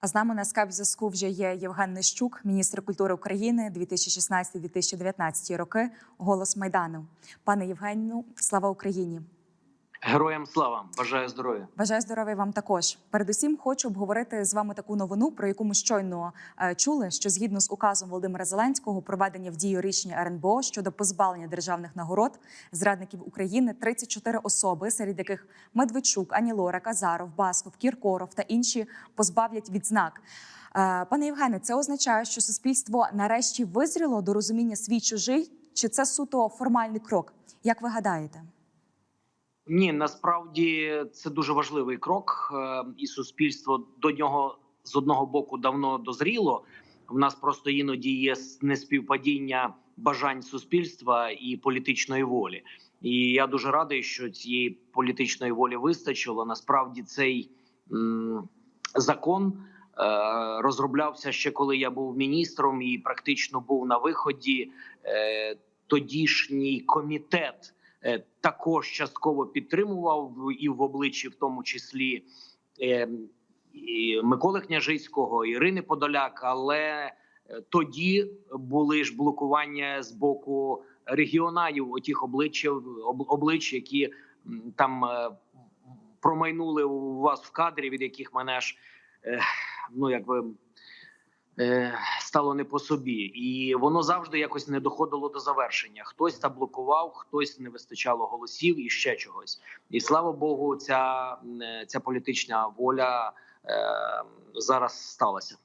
А з нами на скайп зв'язку вже є Євген Нищук, міністр культури України 2016-2019 роки. Голос Майдану. Пане Євгену, слава Україні! Героям слава! Бажаю здоров'я! Бажаю здоров'я вам також. Передусім, хочу обговорити з вами таку новину, про яку ми щойно е, чули. Що згідно з указом Володимира Зеленського, проведення в дію рішення РНБО щодо позбавлення державних нагород зрадників України 34 особи, серед яких Медведчук, Анілора, Казаров, Басков, Кіркоров та інші позбавлять відзнак. Е, Пане Євгене, це означає, що суспільство нарешті визріло до розуміння свій чужий, чи це суто формальний крок? Як ви гадаєте? Ні, насправді це дуже важливий крок, е, і суспільство до нього з одного боку давно дозріло. В нас просто іноді є неспівпадіння бажань суспільства і політичної волі. І я дуже радий, що цієї політичної волі вистачило. Насправді цей закон е, розроблявся ще коли я був міністром і практично був на виході. Е, тодішній комітет. Е, також частково підтримував і в обличчі, в тому числі е, і Миколи Княжицького, Ірини Подоляк. Але е, тоді були ж блокування з боку регіоналів, отіх облич, облич, які там промайнули у вас в кадрі, від яких мене ж ну якби. Стало не по собі, і воно завжди якось не доходило до завершення. Хтось заблокував, хтось не вистачало голосів і ще чогось. І слава Богу, ця ця політична воля е, зараз сталася.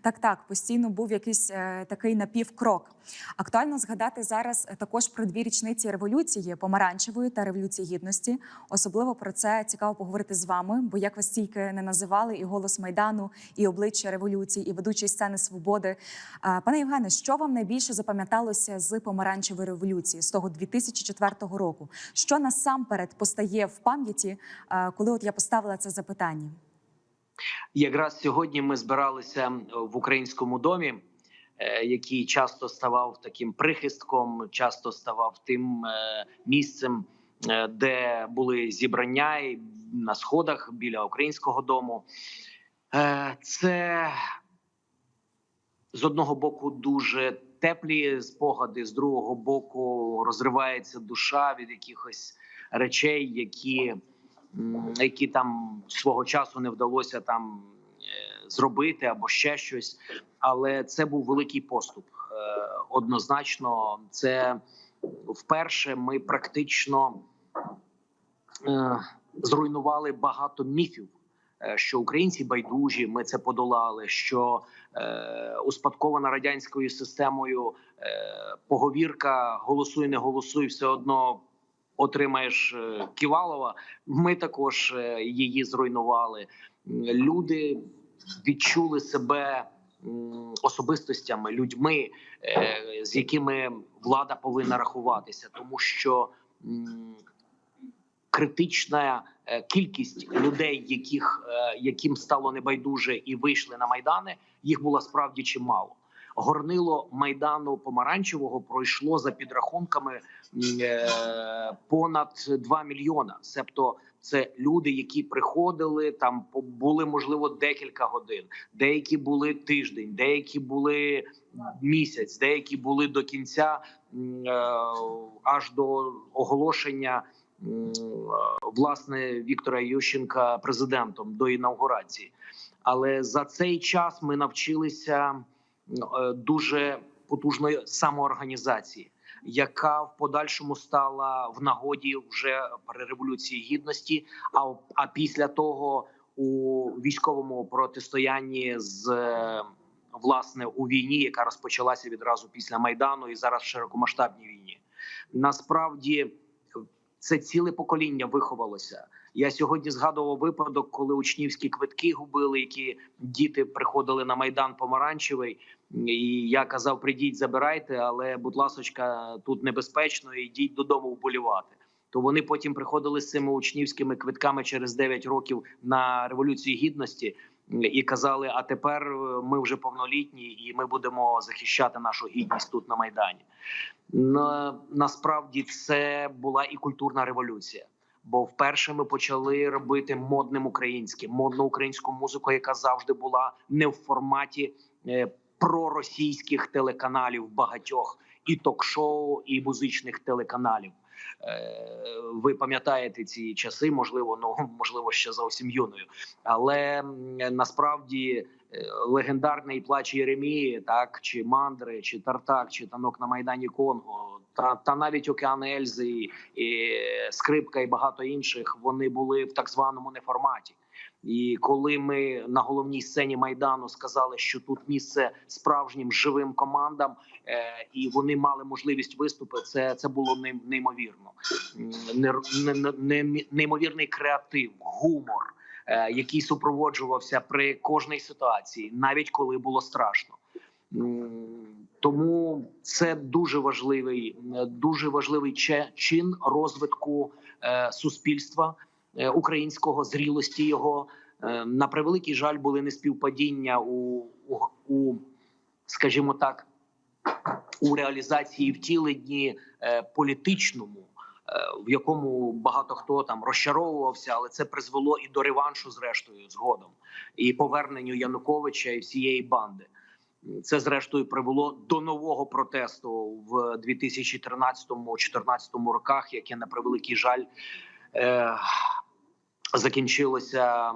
Так, так, постійно був якийсь е, такий напівкрок. Актуально згадати зараз також про дві річниці революції помаранчевої та революції гідності. Особливо про це цікаво поговорити з вами, бо як вас тільки не називали, і голос майдану, і обличчя революції, і ведучий сцени свободи. Е, пане Євгене, що вам найбільше запам'яталося з помаранчевої революції з того 2004 року? Що насамперед постає в пам'яті, е, коли от я поставила це запитання? Якраз сьогодні ми збиралися в українському домі, е, який часто ставав таким прихистком, часто ставав тим е, місцем, е, де були зібрання на сходах біля українського дому. Це з одного боку дуже теплі спогади, з другого боку розривається душа від якихось речей, які які там свого часу не вдалося там е, зробити або ще щось. Але це був великий поступ. Е, однозначно, це вперше ми практично е, зруйнували багато міфів. Що українці байдужі, ми це подолали. Що успадкована радянською системою поговірка голосуй, не голосуй, все одно отримаєш е, Ківалова. Ми також е, її зруйнували. Люди відчули себе особистостями, людьми, е, з якими влада повинна рахуватися, тому що критична кількість людей, яких яким стало небайдуже і вийшли на майдани, їх було справді чимало горнило майдану помаранчевого пройшло за підрахунками е, понад 2 мільйона. Себто це люди, які приходили там, були можливо декілька годин. Деякі були тиждень, деякі були місяць, деякі були до кінця е, аж до оголошення. Власне Віктора Ющенка президентом до інаугурації, але за цей час ми навчилися Е, дуже потужної самоорганізації, яка в подальшому стала в нагоді вже при революції гідності. А а після того у військовому протистоянні з власне у війні, яка розпочалася відразу після майдану, і зараз в широкомасштабній війні, насправді це ціле покоління виховалося. Я сьогодні згадував випадок, коли учнівські квитки губили, які діти приходили на майдан помаранчевий, і я казав: прийдіть, забирайте, але, будь ласочка, тут небезпечно, йдіть додому вболівати. То вони потім приходили з цими учнівськими квитками через 9 років на революцію гідності і казали: а тепер е, ми вже повнолітні, і ми будемо захищати нашу гідність тут на майдані. Насправді це була і культурна революція Бо вперше ми почали робити модним українським, модну українську музику, яка завжди була не в форматі е, проросійських телеканалів багатьох і ток-шоу, і музичних телеканалів. Е, Ви пам'ятаєте ці часи, можливо, ну можливо, ще зовсім юною, але насправді легендарний плач Єремії, так чи мандри, чи тартак, чи танок на майдані Конго, та та навіть океан Ельзи, і, і скрипка, і багато інших вони були в так званому неформаті. І коли ми на головній сцені майдану сказали, що тут місце справжнім живим командам, е, і вони мали можливість виступити, це це було ней- неймовірно. Неймовірний креатив, гумор, е, який супроводжувався при кожній ситуації, навіть коли було страшно. Тому це дуже важливий, е, дуже важливий чин розвитку е, суспільства е, українського зрілості його. Е, На превеликий жаль, були неспівпадіння у, у, у скажімо так, у реалізації втіленні е, політичному, е, в якому багато хто там розчаровувався, але це призвело і до реваншу, зрештою, згодом, і поверненню Януковича і всієї банди. Це зрештою привело до нового протесту в 2013-2014 роках, яке на превеликий жаль е, закінчилося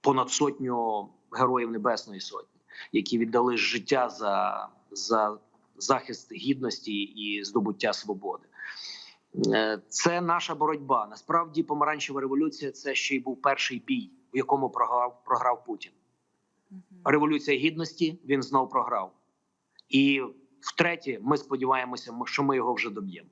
понад сотню героїв Небесної Сотні, які віддали життя за, за захист гідності і здобуття свободи. Е, Це наша боротьба. Насправді, помаранчева революція це ще й був перший бій, в якому програв програв Путін. Революція гідності він знов програв. І втретє, ми сподіваємося, що ми його вже доб'ємо.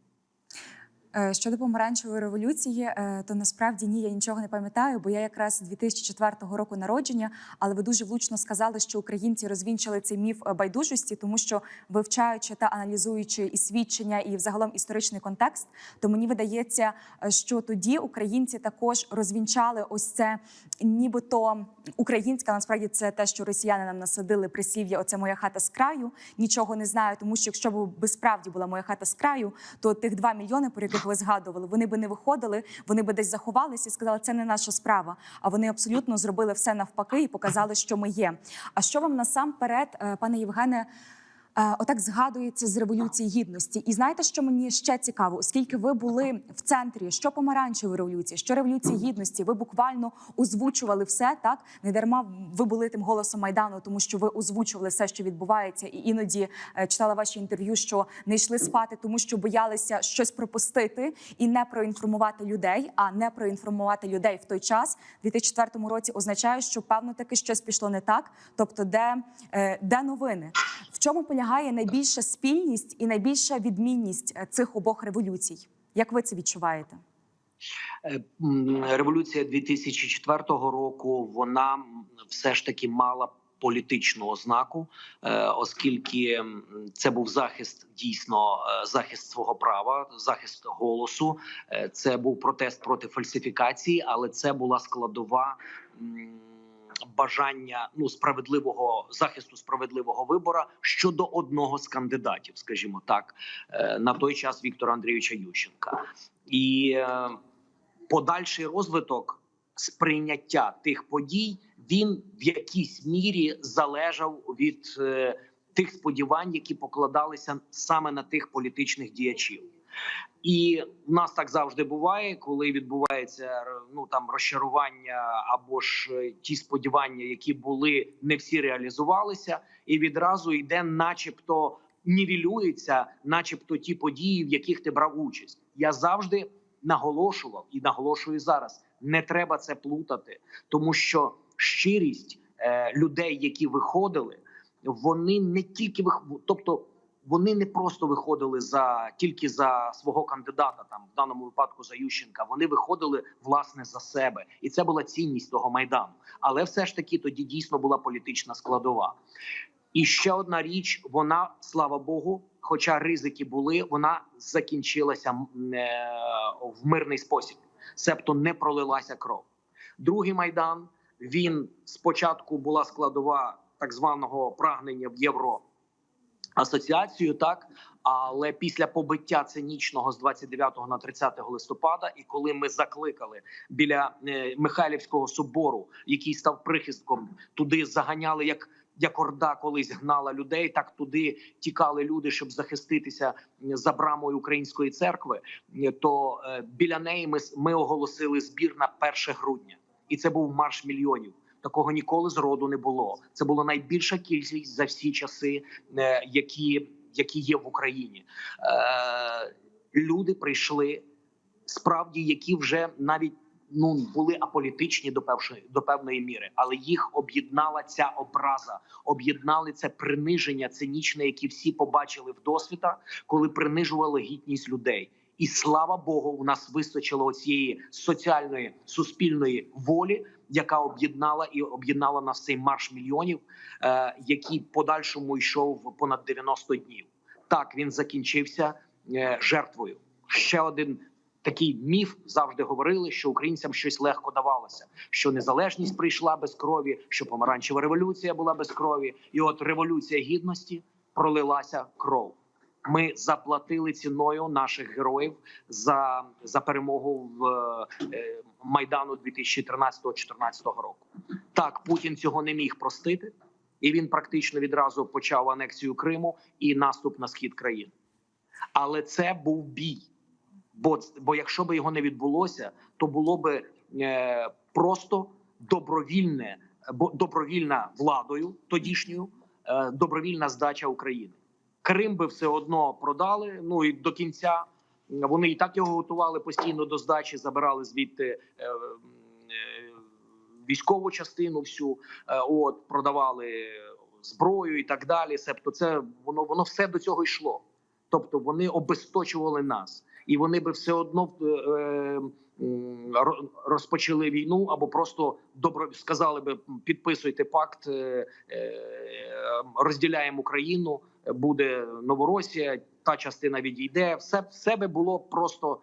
Е, Щодо помаранчевої революції, е, то насправді ні, я нічого не пам'ятаю, бо я якраз 2004 року народження. Але ви дуже влучно сказали, що українці розвінчили цей міф е, байдужості, тому що вивчаючи та аналізуючи і свідчення, і взагалом історичний контекст, то мені видається, що тоді українці також розвінчали ось це, нібито українська. Насправді це те, що росіяни нам насадили прислів'я. Оце моя хата з краю. Нічого не знаю, тому що якщо б справді була моя хата з краю, то тих 2 мільйони, про яких ви згадували, вони би не виходили, вони би десь заховалися і сказали, це не наша справа. А вони абсолютно зробили все навпаки і показали, що ми є. А що вам насамперед, е, пане Євгене? Е, Отак згадується з революції гідності, і знаєте, що мені ще цікаво, оскільки ви були в центрі що помаранчевої революції, що революції гідності, ви буквально озвучували все так. Не дарма ви були тим голосом майдану, тому що ви озвучували все, що відбувається, і іноді е, читала ваші інтерв'ю, що не йшли спати, тому що боялися щось пропустити і не проінформувати людей. А не проінформувати людей в той час, в 2004 році, означає, що певно таки щось пішло не так. Тобто, де, е, де новини, в чому полягає найбільша спільність і найбільша відмінність е, цих обох революцій? Як ви це відчуваєте? Е, Революція 2004 року вона все ж таки мала політичну ознаку, е, оскільки це був захист дійсно захист свого права, захист голосу. Це був протест проти фальсифікації, але це була складова. Бажання ну справедливого захисту справедливого вибора щодо одного з кандидатів, скажімо так, е, на той час Віктора Андрійовича Ющенка, і е, подальший розвиток сприйняття тих подій він в якійсь мірі залежав від е, тих сподівань, які покладалися саме на тих політичних діячів. І в нас так завжди буває, коли відбувається ну там розчарування або ж е, ті сподівання, які були, не всі реалізувалися, і відразу йде, начебто, нівелюється, начебто, ті події, в яких ти брав участь. Я завжди наголошував і наголошую зараз: не треба це плутати, тому що щирість е, людей, які виходили, вони не тільки вих... тобто вони не просто виходили за тільки за свого кандидата, там в даному випадку за Ющенка. Вони виходили власне за себе, і це була цінність того майдану. Але все ж таки тоді дійсно була політична складова. І ще одна річ: вона, слава Богу, хоча ризики були, вона закінчилася е, в мирний спосіб, себто не пролилася кров. Другий майдан він спочатку була складова так званого прагнення в євро асоціацію, так але після побиття цинічного з 29 на 30 листопада, і коли ми закликали біля е, Михайлівського собору, який став прихистком, туди заганяли як. Як орда колись гнала людей, так туди тікали люди, щоб захиститися за брамою української церкви. Е, То е, біля неї ми, ми оголосили збір на 1 грудня, і це був марш мільйонів. Такого ніколи зроду не було. Це була найбільша кількість за всі часи, е, які, які є в Україні. Е, люди прийшли справді, які вже навіть ну були аполітичні до певшої до певної міри, але їх об'єднала ця образа, об'єднали це приниження цинічне, яке всі побачили в досвіта, коли принижували гідність людей. І слава Богу, у нас вистачило цієї соціальної суспільної волі, яка об'єднала і об'єднала нас цей марш мільйонів, е, який подальшому йшов понад 90 днів. Так він закінчився е, жертвою. Ще один такий міф завжди говорили, що українцям щось легко давалося, що незалежність прийшла без крові, що помаранчева революція була без крові, і от революція гідності пролилася кров. Ми заплатили ціною наших героїв за, за перемогу в е, майдану 2013-2014 року. Так, Путін цього не міг простити, і він практично відразу почав анексію Криму і наступ на схід країни. Але це був бій. Бо, бо якщо б його не відбулося, то було б е, просто добровільне, бо добровільна владою тодішньою, е, добровільна здача України. Крим би все одно продали. Ну і до кінця вони і так його готували постійно до здачі, забирали звідти е, е, військову частину, всю е, от продавали зброю і так далі. Себто, це воно воно все до цього йшло. Тобто вони обесточували нас, і вони би все одно е, е, розпочали війну або просто добро сказали би підписуйте пакт, е, розділяємо Україну, буде Новоросія, та частина відійде. Все, все би було просто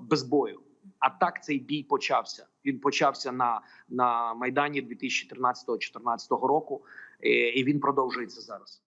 без бою. А так цей бій почався. Він почався на, на майдані 2013-2014 року, і він продовжується зараз.